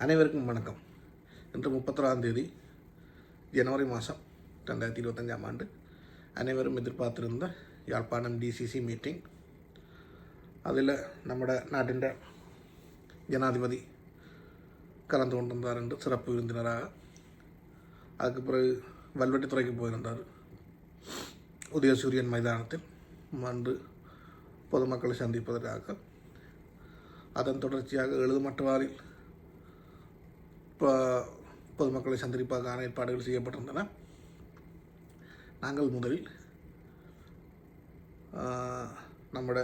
அனைவருக்கும் வணக்கம் இன்று முப்பத்தொராம் தேதி ஜனவரி மாதம் ரெண்டாயிரத்தி இருபத்தஞ்சாம் ஆண்டு அனைவரும் எதிர்பார்த்திருந்த யாழ்ப்பாணம் டிசிசி மீட்டிங் அதில் നമ്മുടെ நாட்டின் ஜனாதிபதி கலந்து கொண்டிருந்தார் என்று சிறப்பு விருந்தினராக அதுக்கு பிறகு வல்வெட்டித்துறைக்கு போயிருந்தார் உதயசூரியன் மைதானத்தில் அன்று பொதுமக்களை சந்திப்பதற்காக அதன் தொடர்ச்சியாக எழுதுமட்டவாரில் இப்போ பொதுமக்களை சந்திப்பதற்கான ஏற்பாடுகள் செய்யப்பட்டிருந்தன. நாங்கள் முதலில் நம்மட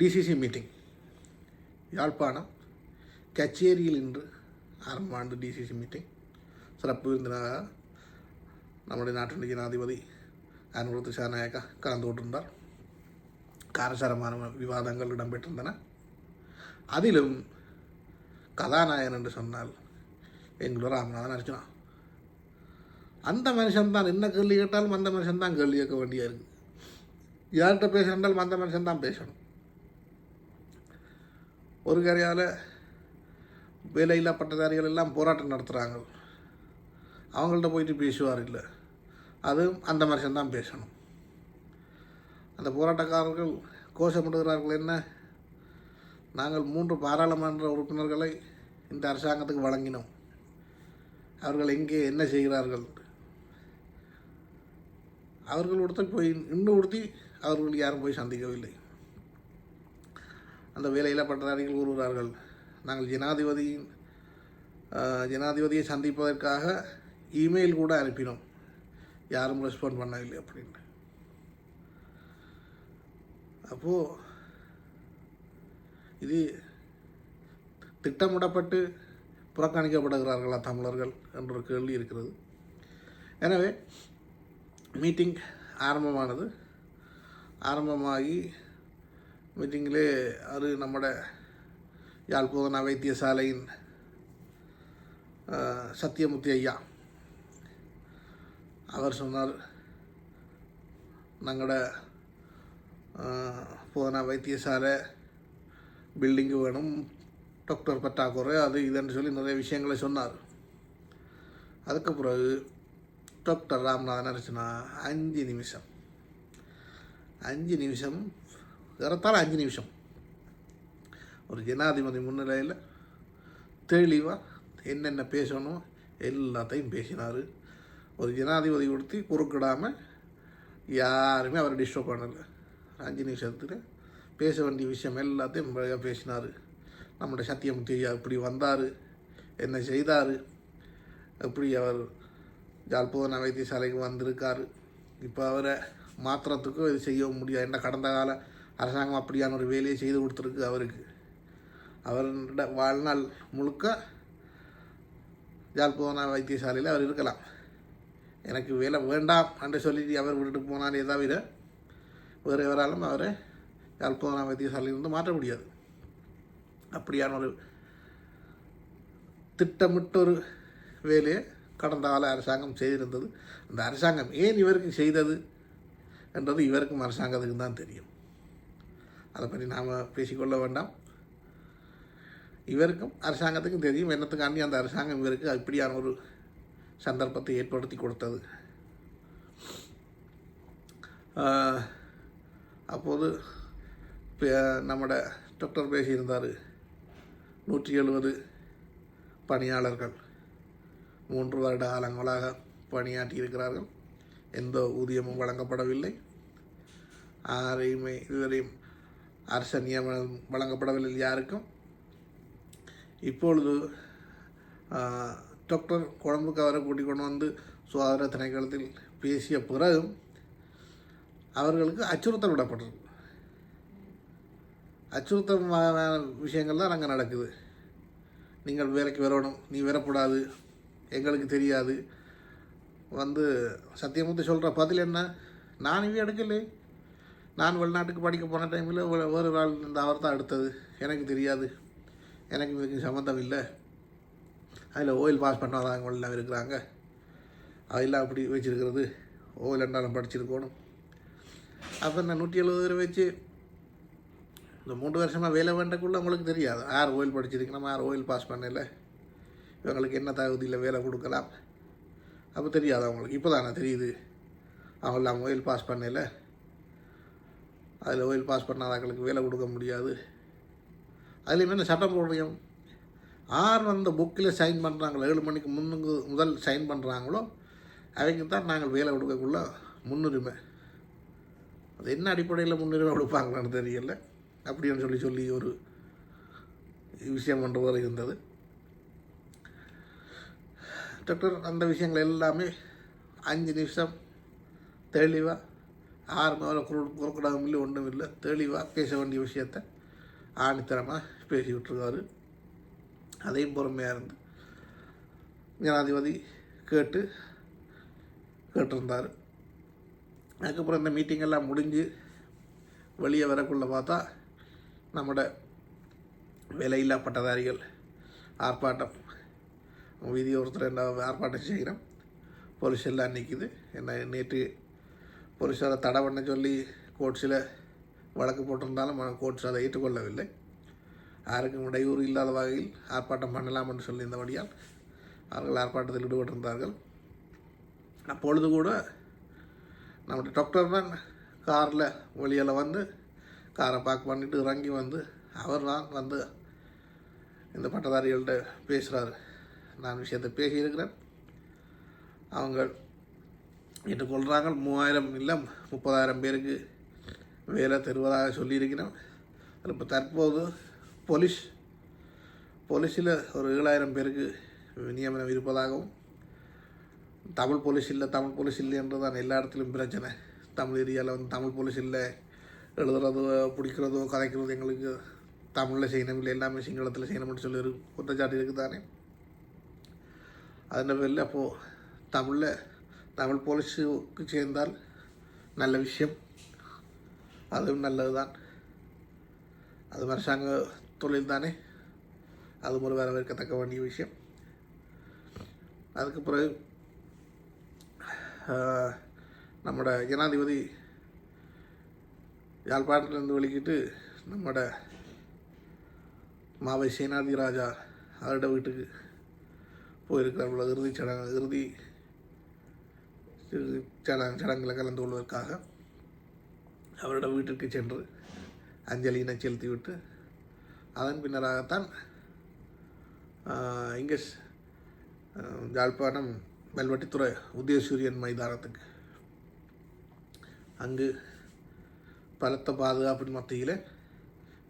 டிசிசி மீட்டிங் யாழ்ப்பாணம் கச்சேரியில் இன்று ஆரம்ப டிசிசி மீட்டிங் சிறப்பு விருந்தினராக நம்முடைய நாட்டின் ஜனாதிபதி அனுபவத்து சாநாயக்கா கலந்து கொண்டிருந்தார். காரசாரமான விவாதங்கள் இடம்பெற்றிருந்தன. அதிலும் கதாநாயகன் என்று சொன்னால் எங்களோட ராமநாதன் அர்ஜுனா. அந்த மனுஷன் தான் என்ன கேள்வி கேட்டாலும் அந்த மனுஷன்தான் கேள்வி கேட்க வேண்டியா இருக்கு. யார்கிட்ட பேசுகிறாலும் அந்த மனுஷன் தான் பேசணும். ஒரு கரையால் வேலையில்லா பட்டதாரிகள் எல்லாம் போராட்டம் நடத்துகிறாங்க அவங்கள்ட்ட போயிட்டு பேசுவார் இல்லை. அதுவும் அந்த மனுஷன்தான் பேசணும். அந்த போராட்டக்காரர்கள் கோஷமிடுகிறார்கள் என்ன? நாங்கள் மூன்று பாராளுமன்ற உறுப்பினர்களை இந்த அரசாங்கத்துக்கு வழங்கினோம். அவர்கள் எங்கே என்ன செய்கிறார்கள்? அவர்கள் ஒருத்தர் போய் இன்னும் உடுத்தி அவர்கள் யாரும் போய் சந்திக்கவில்லை. அந்த வேலையில் பட்டதாரிகள் கூறுகிறார்கள் நாங்கள் ஜனாதிபதியின் ஜனாதிபதியை சந்திப்பதற்காக இமெயில் கூட அனுப்பினோம். யாரும் ரெஸ்பாண்ட் பண்ணவில்லை அப்படின்னு. அப்போது இது திட்டமிடப்பட்டு புறக்கணிக்கப்படுகிறார்களா தமிழர்கள் என்ற ஒரு கேள்வி இருக்கிறது எனவே மீட்டிங் ஆரம்பமானது ஆரம்பமாகி மீட்டிங்கிலே அது நம்முடைய யாழ்ப்பாண வைத்தியசாலையின் ஆஹ், சத்தியமூர்த்தி ஐயா அவர் சொன்னார் ഞങ്ങളുടെ போதனா வைத்தியசாலை பில்டிங்கு வேணும். டாக்டர் பற்றாக்குறை அது இதுன்னு சொல்லி நிறைய விஷயங்களை சொன்னார். அதுக்கு பிறகு டாக்டர் ராம்நாதன் அரைச்சினா அஞ்சு நிமிஷம். அஞ்சு நிமிஷம் ஏறத்தாழ அஞ்சு நிமிஷம். ஒரு ஜனாதிபதி முன்னிலையில் தெளிவாக என்னென்ன பேசணும் எல்லாத்தையும் பேசினார். ஒரு ஜனாதிபதி கொடுத்து குறுக்கிடாமல் யாருமே அவரை டிஸ்டர்ப் பண்ணலை. அஞ்சு நிமிஷத்தில் பேச வேண்டிய விஷயம் எல்லாத்தையும் முறையாக பேசினார். நம்மளோட சத்தியமூர்த்தி ஐயா இப்படி வந்தார் என்ன செய்தார் எப்படி அவர் ஜாழ்ப்போதன வைத்தியசாலைக்கு வந்திருக்கார் இப்போ அவரை மாத்திரத்துக்கும் இது செய்ய முடியாது. என்ன கடந்த கால அரசாங்கம் அப்படியான ஒரு வேலையை செய்து கொடுத்துருக்கு அவருக்கு. அவரோட வாழ்நாள் முழுக்க ஜாழ்ப்போதனா வைத்தியசாலையில் அவர் இருக்கலாம். எனக்கு வேலை வேண்டாம் என்று சொல்லி அவர் விட்டுட்டு போனாலே தவிர வேறு எவராலும் அவரை யாழ்ப்பாண வைத்தியசாலையிலிருந்து மாற்ற முடியாது. அப்படியான ஒரு திட்டமிட்ட ஒரு வேலையை கடந்த கால அரசாங்கம் செய்திருந்தது. அந்த அரசாங்கம் ஏன் இவருக்கு செய்தது என்றது இவருக்கும் அரசாங்கத்துக்கும் தான் தெரியும். அதை பற்றி நாம் பேசிக்கொள்ள வேண்டாம். இவருக்கும் அரசாங்கத்துக்கும் தெரியும். என்னத்துக்காண்டி அந்த அரசாங்கம் இவருக்கு இப்படியான ஒரு சந்தர்ப்பத்தை ஏற்படுத்தி கொடுத்தது. அப்போது பே- நம்மட டாக்டர் பேசியிருந்தார் நூற்றி எழுபது பணியாளர்கள். மூன்று வருட காலங்களாக பணியாற்றி இருக்கிறார்கள். எந்த ஊதியமும் வழங்கப்படவில்லை. யாரையுமே இதுவரையும் அரச நியமனம் வழங்கப்படவில்லை யாருக்கும். இப்பொழுது டாக்டர் குழம்புக்கு அவரை கூட்டிக் கொண்டு வந்து சுகாதார திணைக்களத்தில் பேசிய பிறகும் அவர்களுக்கு அச்சுறுத்தல் விடப்பட்டது. அச்சுறுத்தமான விஷயங்கள்லாம் விஷயங்கள் தான் அங்கே நடக்குது. நீங்கள் வேலைக்கு வரணும் நீ வரக்கூடாது எங்களுக்கு தெரியாது. வந்து சத்தியமூர்த்தி சொல்கிற பதில் என்ன? நான் இவ்வளோ எடுக்கலை. நான் வெளிநாட்டுக்கு படிக்க போன டைமில் வேறு ஒரு ஆள் இந்த அவர் தான் எடுத்தது. எனக்கு தெரியாது. எனக்கு இதுக்கு சம்மந்தம் இல்லை. அதில் ஓயில் பாஸ் பண்ணாதவங்க எல்லாம் இருக்கிறாங்க. அதெல்லாம் அப்படி வச்சுருக்கிறது? ஓயில் என்றாலும் படிச்சிருக்கணும். அப்போ நான் நூற்றி எழுபது பேரை வச்சு இந்த மூன்று வருஷமாக வேலை வேண்டக்குள்ள உங்களுக்கு தெரியாது. யார் ஓயில் படிச்சிருக்கணும் யார் ஓயில் பாஸ் பண்ணல. இவங்களுக்கு என்ன தகுதியில் வேலை கொடுக்கலாம்? அப்போ தெரியாது அவங்களுக்கு. இப்போ தானே தெரியுது. அவங்களாம் ஓயில் பாஸ் பண்ணல. அதில் ஓயில் பாஸ் பண்ணாதவங்களுக்கு வேலை கொடுக்க முடியாது. அதுலேயும் என்ன சட்டம் போடுறோம் ஆர் அந்த புக்கில் சைன் பண்ணுறாங்களோ ஏழு மணிக்கு முன்னுக்கு முதல் சைன் பண்ணுறாங்களோ அவங்க தான் நாங்கள் வேலை கொடுக்கக்குள்ள முன்னுரிமை. அது என்ன அடிப்படையில் முன்னுரிமை கொடுப்பாங்களான்னு தெரியல. அப்படின்னு சொல்லி சொல்லி ஒரு விஷயம் கொண்டு இருந்தது. டாக்டர் அந்த விஷயங்கள் எல்லாமே அஞ்சு நிமிஷம் தெளிவாக ஆறு மேலே குறுக்கிடாமல் இல்லை ஒன்றும் இல்லை தெளிவாக பேச வேண்டிய விஷயத்த ஆணித்தரமாக பேசிவிட்டுருக்காரு அதையும் பொறுமையாக இருந்து ஜனாதிபதி கேட்டு கேட்டிருந்தார். அதுக்கப்புறம் இந்த மீட்டிங்கெல்லாம் முடிஞ்சு வெளியே வரக்குள்ளே பார்த்தா நம்மட விலையில்லா பட்டதாரிகள் ஆர்ப்பாட்டம் வீதி ஒருத்தர் என்ன ஆர்ப்பாட்டம் செய்கிறோம் போலீஸ் எல்லாம் நிற்கிது என்ன நேற்று போலீஸ் அதை தடை பண்ண சொல்லி கோட்ஸில் வழக்கு போட்டிருந்தாலும் கோர்ட்ஸ் அதை ஏற்றுக்கொள்ளவில்லை யாருக்கும் இடையூறு இல்லாத வகையில் ஆர்ப்பாட்டம் பண்ணலாம் என்று சொல்லியிருந்தபடியால் அவர்கள் ஆர்ப்பாட்டத்தில் ஈடுபட்டிருந்தார்கள் அப்பொழுது கூட நம்முடைய டாக்டர் தான் காரில் வெளியில் வந்து காரை பார்க் பண்ணிட்டு இறங்கி வந்து அவர் தான் வந்து இந்த பட்டதாரிகள்கிட்ட பேசுகிறாரு நான் விஷயத்தை பேசியிருக்கிறேன். அவங்க ஏற்றுக்கொள்கிறாங்க மூவாயிரம் இல்லை முப்பதாயிரம் பேருக்கு வேலை தருவதாக சொல்லியிருக்கிறேன். இப்போ தற்போது போலீஸ் போலீஸில் ஒரு ஏழாயிரம் பேருக்கு நியமனம் இருப்பதாகவும் தமிழ் போலீஸ் இல்லை தமிழ் போலீஸ் இல்லைன்றது தான் எல்லா இடத்துலையும் பிரச்சனை. தமிழ் ஏரியாவில் வந்து தமிழ் போலீஸ் இல்லை எழுதுறதோ பிடிக்கிறதோ கதைக்கிறதோ எங்களுக்கு தமிழில் செய்யணும் இல்லை எல்லாமே சிங்களத்தில் செய்யணும்னு சொல்லி ஒரு குற்றச்சாட்டு இருக்குது தானே அதன் பேரில் அப்போது தமிழில் தமிழ் போலீஸுக்கு சேர்ந்தால் நல்ல விஷயம். அதுவும் நல்லது தான் அது அரசாங்க தொழில் தானே அது ஒரு வரவேற்கத்தக்க வேண்டிய விஷயம். அதுக்கு பிறகு ஆஹ், நம்மட ஜனாதிபதி யாழ்ப்பாணத்திலேருந்து வெளிக்கிட்டு நம்மட மாவை சேனாதி ராஜா அவரோட வீட்டுக்கு போயிருக்கிறவங்கள இறுதி சடங்கு இறுதி இறுதி சடங்கு சடங்கில் கலந்து கொள்வதற்காக அவரோட வீட்டிற்கு சென்று அஞ்சலியினை செலுத்திவிட்டு அதன் பின்னராகத்தான் இங்கே ஜாழ்ப்பாணம் ஆஹ், யாழ்ப்பாணம் உதயசூரியன் மைதானத்துக்கு அங்கு பலத்த பாதுகாப்பின் மத்தியில்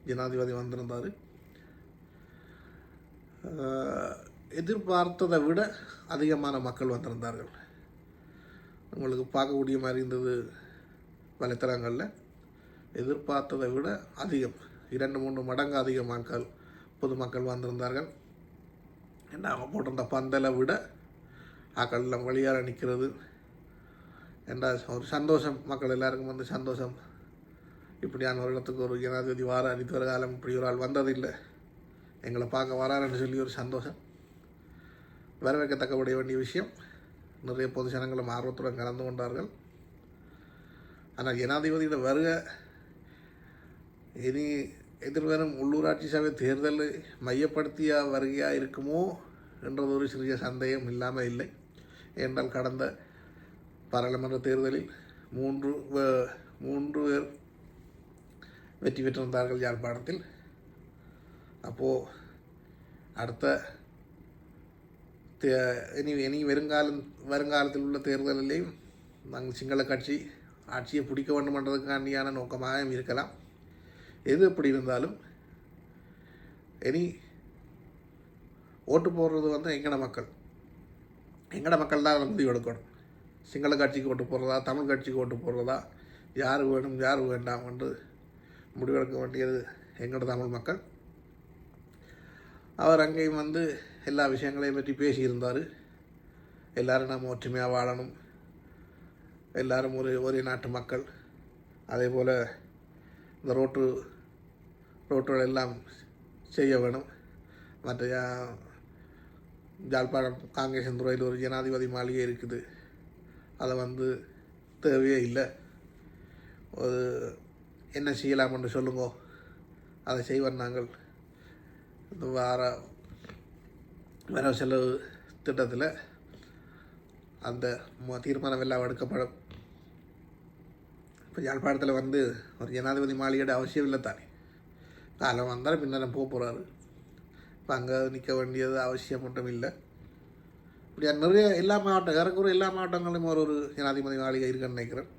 ஜனாதிபதி வந்திருந்தார் எதிர்பார்த்ததை விட அதிகமான மக்கள் வந்திருந்தார்கள் உங்களுக்கு பார்க்கக்கூடிய மாதிரி இருந்தது வலைத்தளங்களில் எதிர்பார்த்ததை விட அதிகம் இரண்டு மூன்று மடங்கு அதிக மக்கள் பொதுமக்கள் வந்திருந்தார்கள் என்ன போட்டிருந்த பந்தலை விட ஆக்கள் எல்லாம் வழியார நிற்கிறது என்ற ஒரு சந்தோஷம் மக்கள் எல்லாருக்கும் வந்து சந்தோஷம் இப்படியான ஒரு இடத்துக்கு ஒரு ஜனாதிபதி வார இதுவரை காலம் இப்படி ஒரு ஆள் வந்ததில்லை. எங்களை பார்க்க வராருன்னு சொல்லி ஒரு சந்தோஷம். வரவேற்கத்தக்கப்பட வேண்டிய விஷயம் நிறைய பொது ஜனங்களும் ஆர்வத்துடன் கலந்து கொண்டார்கள். ஆனால் ஜனாதிபதியோட வருகை இனி எதிர்வரும் உள்ளூராட்சி சபை தேர்தலை மையப்படுத்திய வருகையாக இருக்குமோ என்றது ஒரு சிறிய சந்தேகம் இல்லாமல் இல்லை. என்றால் கடந்த பாராளுமன்ற தேர்தலில் மூன்று வ- மூன்று பேர் வெற்றி பெற்றிருந்தார்கள் யாழ்ப்பாணத்தில் அப்போது அடுத்த தே இனி இனி வருங்காலம் வருங்காலத்தில் உள்ள தேர்தலிலேயும் நாங்கள் சிங்கள கட்சி ஆட்சியை பிடிக்க வேண்டும் என்றதுக்காண்டியான நோக்கமாக இருக்கலாம் எது எப்படி இருந்தாலும் இனி ஓட்டு போடுறது வந்து எங்கட மக்கள் எங்கட மக்கள் தான் அதை முடிவு எடுக்கணும் சிங்கள கட்சிக்கு ஓட்டு போடுறதா தமிழ் கட்சிக்கு ஓட்டு போடுறதா யார் வேணும் யார் வேண்டாம் என்று முடிவெடுக்க வேண்டியது எங்களோட தமிழ் மக்கள். அவர் அங்கேயும் வந்து எல்லா விஷயங்களையும் பற்றி பேசியிருந்தார். எல்லாரும் நாம் ஒற்றுமையாக வாழணும். எல்லாரும் ஒரு ஒரே நாட்டு மக்கள். அதே போல் இந்த ரோட்டு ரோட்டுகள் எல்லாம் செய்ய வேணும். மற்ற யா- காங்கிரஸ் துறையில் ஒரு ஜனாதிபதி மாளிகை இருக்குது. அதை வந்து தேவையே இல்லை. ஒரு என்ன செய்யலாம் என்று சொல்லுங்க. அதை செய்வோம் நாங்கள். இந்த வார வரவு செலவு திட்டத்தில் அந்த தீர்மானம் எல்லாம் எடுக்கப்படும். இப்போ யாழ்ப்பாணத்தில் வந்து ஒரு ஜனாதிபதி மாளிகையோட அவசியம் இல்லை தானே. காலம் வந்தால் பின்னர் போக போகிறாரு இப்போ அங்கே நிற்க வேண்டியது அவசியம் மட்டும் இல்லை. இப்படி நிறைய எல்லா மாவட்டம் இறக்குற எல்லா மாவட்டங்களிலும் ஒரு ஒரு ஜனாதிபதி மாளிகை இருக்குன்னு நினைக்கிறேன்.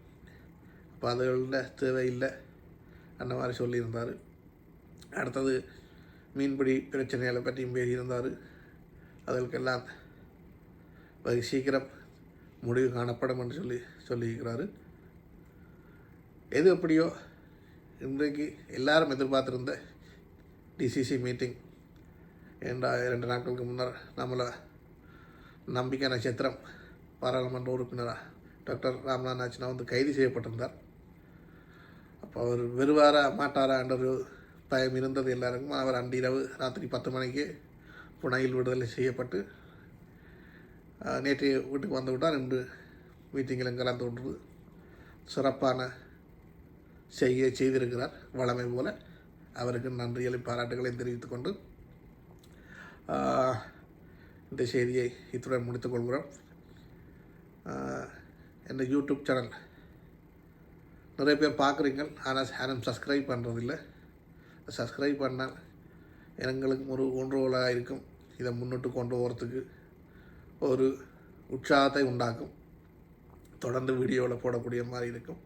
அப்போ அதுகளில் தேவையில்லை. அந்த மாதிரி சொல்லியிருந்தார். அடுத்தது மீன்பிடி பிரச்சனைகளை பற்றியும் பேசியிருந்தார். அதற்கெல்லாம் வெகு சீக்கிரம் முடிவு காணப்படும் என்று சொல்லி சொல்லியிருக்கிறாரு. எது எப்படியோ இன்றைக்கு எல்லாரும் எதிர்பார்த்துருந்த டிசிசி மீட்டிங் என்ற இரண்டு நாட்களுக்கு முன்னர் நம்மளை நம்பிக்கை நட்சத்திரம் பாராளுமன்ற உறுப்பினராக டாக்டர் ராம்நாத் நாச்சினா வந்து கைது செய்யப்பட்டிருந்தார். அப்போ அவர் வருவாரா மாட்டாரா என்ற ஒரு பயம் இருந்தது எல்லாருக்கும். அவர் அன்றிரவு ராத்திரி பத்து மணிக்கு புனையில் விடுதலை செய்யப்பட்டு நேற்று வீட்டுக்கு வந்து விட்டார். இன்று மீட்டிங்கிலும் கலந்து கொண்டு சிறப்பான செய்ய செய்திருக்கிறார். வளமை போல அவருக்கு நன்றிகளை பாராட்டுகளையும் தெரிவித்துக் கொண்டு இந்த செய்தியை இத்துடன் முடித்துக் கொள்கிறோம். இந்த யூடியூப் சேனல் நிறைய பேர் பார்க்குறீங்க. ஆனால் யாரும் சப்ஸ்கிரைப் பண்ணுறதில்ல சப்ஸ்கிரைப் பண்ணால் எங்களுக்கு ஒரு ஒன்றுகோலாக இருக்கும். இதை முன்னிட்டு கொண்டு போகிறதுக்கு ஒரு உற்சாகத்தை உண்டாக்கும். தொடர்ந்து வீடியோவில் போடக்கூடிய மாதிரி இருக்கும்.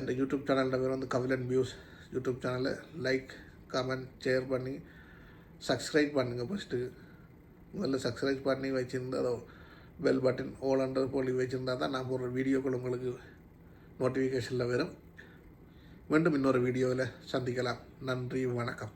இந்த யூடியூப் சேனலில் பேர் வந்து கவிலன் வியூஸ் யூடியூப் சேனலை. லைக் கமெண்ட் ஷேர் பண்ணி சப்ஸ்கிரைப் பண்ணுங்கள் ஃபஸ்ட்டு முதல்ல சப்ஸ்கிரைப் பண்ணி வச்சுருந்தா அதோ பெல் பட்டன் ஓலன்ற போலி வச்சுருந்தா தான் நான் போடுற வீடியோக்கள் உங்களுக்கு நோட்டிஃபிகேஷனில் வரும். மீண்டும் இன்னொரு வீடியோவில் சந்திக்கலாம். நன்றி வணக்கம்.